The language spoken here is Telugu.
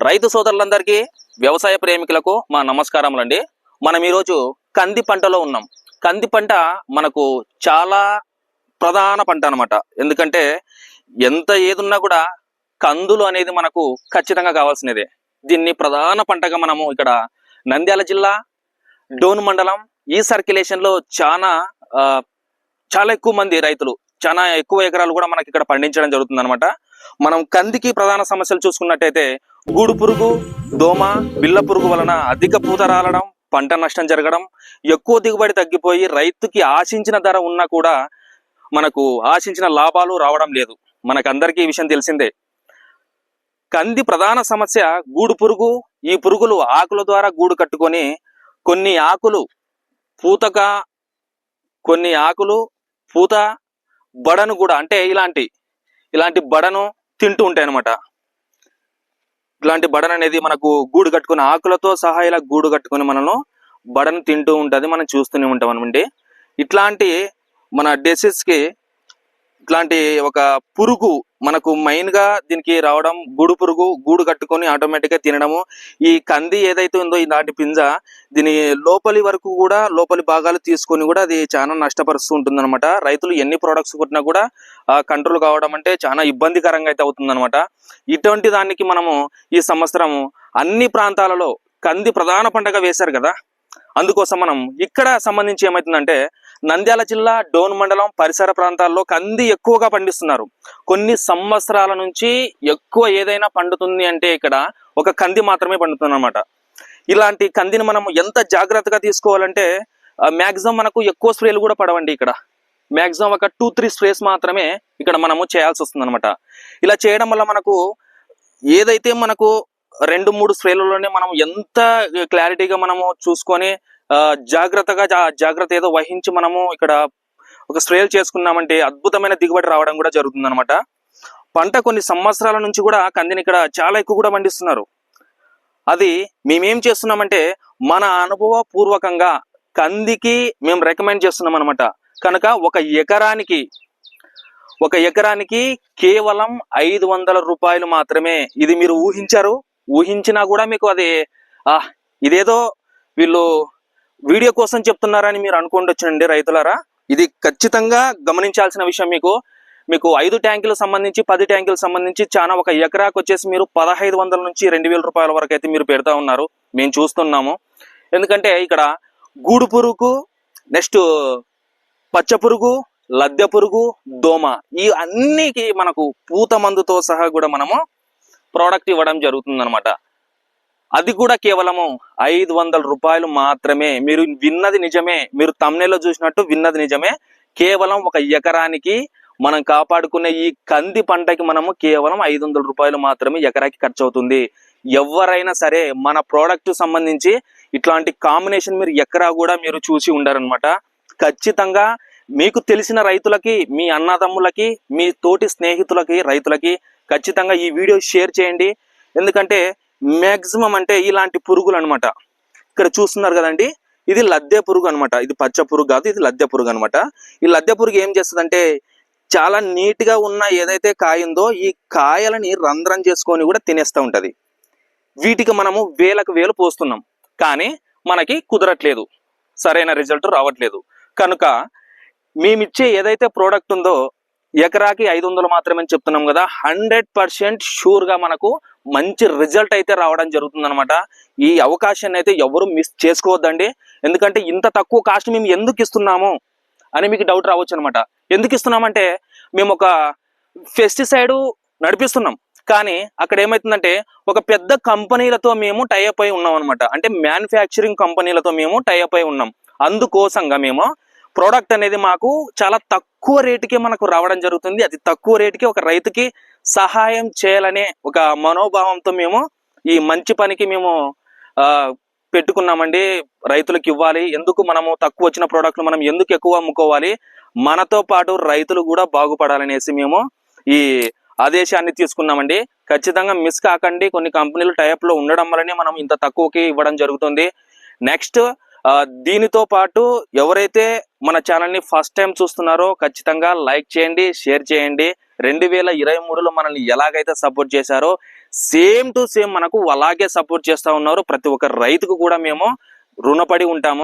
రైతు సోదరులందరికీ వ్యవసాయ ప్రేమికులకు మా నమస్కారములండి. మనం ఈరోజు కంది పంటలో ఉన్నాం. కంది పంట మనకు చాలా ప్రధాన పంట అన్నమాట. ఎందుకంటే ఎంత ఏదున్నా కూడా కందులు అనేది మనకు ఖచ్చితంగా కావాల్సినదే. దీన్ని ప్రధాన పంటగా మనము ఇక్కడ నంద్యాల జిల్లా డోన్ మండలం ఈ సర్క్యులేషన్లో చాలా ఆ, చాలా ఎక్కువ మంది రైతులు చాలా ఎక్కువ ఎకరాలు కూడా మనకి ఇక్కడ పండించడం జరుగుతుంది అనమాట మనం కందికి ప్రధాన సమస్యలు చూసుకున్నట్టయితే గూడు పురుగు దోమ బిల్ల పురుగు వలన అధిక పూత రాలడం పంట నష్టం జరగడం ఎక్కువ దిగుబడి తగ్గిపోయి రైతుకి ఆశించిన ధర ఉన్నా కూడా మనకు ఆశించిన లాభాలు రావడం లేదు. మనకందరికీ ఈ విషయం తెలిసిందే. కంది ప్రధాన సమస్య గూడు పురుగు ఈ పురుగులు ఆకుల ద్వారా గూడు కట్టుకొని కొన్ని ఆకులు పూతగా కొన్ని ఆకులు పూత బడను కూడా అంటే ఇలాంటి ఇలాంటి బడను తింటూ ఉంటాయి అనమాట ఇలాంటి బడన్ అనేది మనకు గూడు కట్టుకుని ఆకులతో సహా ఇలా గూడు కట్టుకుని మనను బడను తింటూ ఉంటుంది మనం చూస్తూనే ఉంటాం అనమండి ఇట్లాంటి మన డిసీజ్కి ఇట్లాంటి ఒక పురుగు మనకు మెయిన్గా దీనికి రావడం గూడు పురుగు గూడు కట్టుకొని ఆటోమేటిక్గా తినడము. ఈ కంది ఏదైతే ఉందో ఇలాంటి పింజ దీని లోపలి వరకు కూడా లోపలి భాగాలు తీసుకొని కూడా అది చాలా నష్టపరుస్తూ ఉంటుంది రైతులు ఎన్ని ప్రొడక్ట్స్ కొట్టినా కూడా కంట్రోల్ కావడం అంటే చాలా ఇబ్బందికరంగా అయితే అవుతుంది ఇటువంటి దానికి మనము ఈ సంవత్సరం అన్ని ప్రాంతాలలో కంది ప్రధాన పంటగా వేశారు కదా. అందుకోసం మనం ఇక్కడ సంబంధించి ఏమవుతుందంటే నంద్యాల జిల్లా డోన్ మండలం పరిసర ప్రాంతాల్లో కంది ఎక్కువగా పండిస్తున్నారు. కొన్ని సంవత్సరాల నుంచి ఎక్కువ ఏదైనా పండుతుంది అంటే ఇక్కడ ఒక కంది మాత్రమే పండుతుంది అనమాట ఇలాంటి కందిని మనం ఎంత జాగ్రత్తగా తీసుకోవాలంటే మ్యాక్సిమం మనకు ఎక్కువ స్ప్రేలు కూడా పడవండి ఇక్కడ. మ్యాక్సిమం ఒక టూ త్రీ స్ప్రేస్ మాత్రమే ఇక్కడ మనము చేయాల్సి వస్తుంది ఇలా చేయడం వల్ల మనకు ఏదైతే మనకు రెండు మూడు స్ప్రేలలోనే మనం ఎంత క్లారిటీగా మనము చూసుకొని జాగ్రత్తగా జాగ్రత్త ఏదో వహించి మనము ఇక్కడ ఒక స్ప్రేలు చేసుకున్నామంటే అద్భుతమైన దిగుబడి రావడం కూడా జరుగుతుంది అనమాట పంట కొన్ని సంవత్సరాల నుంచి కూడా కందిని ఇక్కడ చాలా ఎక్కువ కూడా పండిస్తున్నారు. అది మేమేం చేస్తున్నామంటే మన అనుభవ పూర్వకంగా కందికి మేము రికమెండ్ చేస్తున్నాం అనమాట కనుక ఒక ఎకరానికి ఒక ఎకరానికి కేవలం ఐదు వందల రూపాయలు మాత్రమే ఇది మీరు ఊహించారు. ఊహించినా కూడా మీకు అది ఆ ఇదేదో వీళ్ళు వీడియో కోసం చెప్తున్నారని మీరు అనుకోండి రైతులారా. ఇది ఖచ్చితంగా గమనించాల్సిన విషయం మీకు. మీకు ఐదు ట్యాంకులకు సంబంధించి పది ట్యాంకులకు సంబంధించి చాలా ఒక ఎకరాకు వచ్చేసి మీరు పదహైదు వందల నుంచి రెండు వేల రూపాయల వరకు అయితే మీరు పెడతా ఉన్నారు. మేము చూస్తున్నాము. ఎందుకంటే ఇక్కడ గూడు పురుగు నెక్స్ట్ పచ్చ పురుగు లద్దె పురుగు దోమ ఈ అన్నికి మనకు పూత మందుతో సహా కూడా మనము ప్రోడక్ట్ ఇవ్వడం జరుగుతుందనమాట అది కూడా కేవలము ఐదు వందల రూపాయలు మాత్రమే. మీరు విన్నది నిజమే మీరు తమ్నేలో చూసినట్టు విన్నది నిజమే. కేవలం ఒక ఎకరానికి మనం కాపాడుకునే ఈ కంది పంటకి మనము కేవలం ఐదు వందల రూపాయలు మాత్రమే ఎకరాకి ఖర్చు అవుతుంది ఎవరైనా సరే మన ప్రోడక్ట్ సంబంధించి ఇట్లాంటి కాంబినేషన్ మీరు ఎక్కడా కూడా మీరు చూసి ఉండరనమాట ఖచ్చితంగా మీకు తెలిసిన రైతులకి మీ అన్నదమ్ములకి మీ తోటి స్నేహితులకి రైతులకి ఖచ్చితంగా ఈ వీడియో షేర్ చేయండి. ఎందుకంటే మ్యాక్సిమం అంటే ఇలాంటి పురుగులు అనమాట ఇక్కడ చూస్తున్నారు కదండి ఇది లద్దె పురుగు అనమాట ఇది పచ్చ పురుగు కాదు ఇది లద్దె పురుగు అనమాట ఈ లద్దె పురుగు ఏం చేస్తుందంటే చాలా నీట్గా ఉన్న ఏదైతే కాయ ఉందో ఈ కాయలని రంధ్రం చేసుకొని కూడా తినేస్తూ ఉంటుంది. వీటికి మనము వేలకు వేలు పోస్తున్నాం. కానీ మనకి కుదరట్లేదు. సరైన రిజల్ట్ రావట్లేదు. కనుక మేమిచ్చే ఏదైతే ప్రోడక్ట్ ఉందో ఎకరాకి ఐదు వందలు మాత్రమే చెప్తున్నాం కదా. హండ్రెడ్ పర్సెంట్ షూర్గా మనకు మంచి రిజల్ట్ అయితే రావడం జరుగుతుంది ఈ అవకాశాన్ని అయితే ఎవరు మిస్ చేసుకోవద్దండి. ఎందుకంటే ఇంత తక్కువ కాస్ట్ మేము ఎందుకు ఇస్తున్నాము అని మీకు డౌట్ రావచ్చు అనమాట ఎందుకు ఇస్తున్నామంటే మేము ఒక పెస్టిసైడ్ నడిపిస్తున్నాం. కానీ అక్కడ ఏమవుతుందంటే ఒక పెద్ద కంపెనీలతో మేము టైఅప్ అయి ఉన్నాం అనమాట అంటే మ్యానుఫ్యాక్చరింగ్ కంపెనీలతో మేము టైఅప్ అయి ఉన్నాం. అందుకోసంగా మేము ప్రోడక్ట్ అనేది మాకు చాలా తక్కువ రేటుకే మనకు రావడం జరుగుతుంది. అది తక్కువ రేటుకి ఒక రైతుకి సహాయం చేయాలనే ఒక మనోభావంతో మేము ఈ మంచి పనికి మేము పెట్టుకున్నామండి. రైతులకు ఇవ్వాలి. ఎందుకు మనము తక్కువ వచ్చిన ప్రోడక్ట్లు మనం ఎందుకు ఎక్కువ అమ్ముకోవాలి? మనతో పాటు రైతులు కూడా బాగుపడాలనేసి మేము ఈ ఆదేశాన్ని తీసుకున్నామండి. ఖచ్చితంగా మిస్ కాకండి. కొన్ని కంపెనీలు టైప్లో ఉండడం వల్లనే మనం ఇంత తక్కువకి ఇవ్వడం జరుగుతుంది. నెక్స్ట్ దీనితో పాటు ఎవరైతే మన ఛానల్ని ఫస్ట్ టైం చూస్తున్నారో ఖచ్చితంగా లైక్ చేయండి షేర్ చేయండి. రెండు వేల ఇరవై మూడులో మనల్ని ఎలాగైతే సపోర్ట్ చేశారో సేమ్ టు సేమ్ మనకు అలాగే సపోర్ట్ చేస్తా ఉన్నారు. ప్రతి ఒక్క రైతుకు కూడా మేము రుణపడి ఉంటాము.